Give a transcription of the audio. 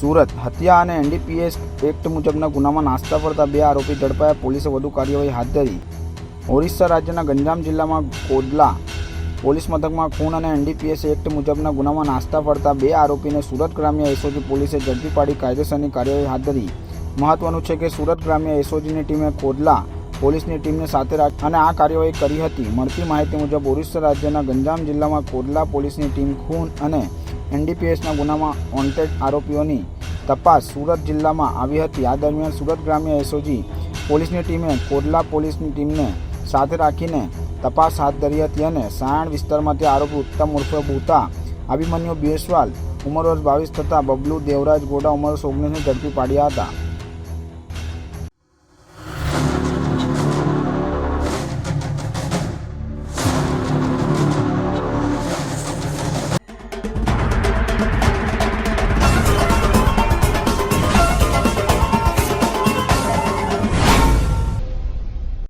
સુરત. હત્યા અને NDPS act મુજબના ગુનામાં નાસ્તા પડતા બે આરોપી ઝડપાયા. પોલીસે વધુ કાર્યવાહી હાથ ધરી. ઓરિસ્સા રાજ્યના ગંજામ જિલ્લામાં કોડલા પોલીસ મથકમાં ખૂન અને એનડીપીએસ એક્ટ મુજબના ગુનામાં નાસ્તા પડતા બે આરોપીને સુરત ગ્રામ્ય એસઓજી પોલીસે ઝડપી પાડી કાયદેસરની કાર્યવાહી હાથ ધરી. મહત્વનું છે કે સુરત ગ્રામ્ય એસઓજીની ટીમે કોડલા પોલીસની ટીમને સાથે રાખી અને આ કાર્યવાહી કરી હતી. મળતી માહિતી મુજબ ઓરિસ્સા રાજ્યના ગંજામ જિલ્લામાં કોડલા પોલીસની ટીમ ખૂન અને એનડીપીએસના ગુનામાં વોન્ટેડ આરોપીઓની તપાસ સુરત જિલ્લામાં આવી હતી. આ દરમિયાન સુરત ગ્રામ્ય એસઓજી પોલીસની ટીમે કોડલા પોલીસની ટીમને સાથે રાખીને તપાસ હાથ ધરી હતી અને સાયણ વિસ્તારમાંથી આરોપી ઉત્તમ ઉર્ફે બુતા અભિમન્યુ બેસવાલ ઉંમર વર્ષ બાવીસ તથા બબલુ દેવરાજ ગોડા ઉંમર વર્ષ ઓગણીસને ઝડપી પાડ્યા હતા.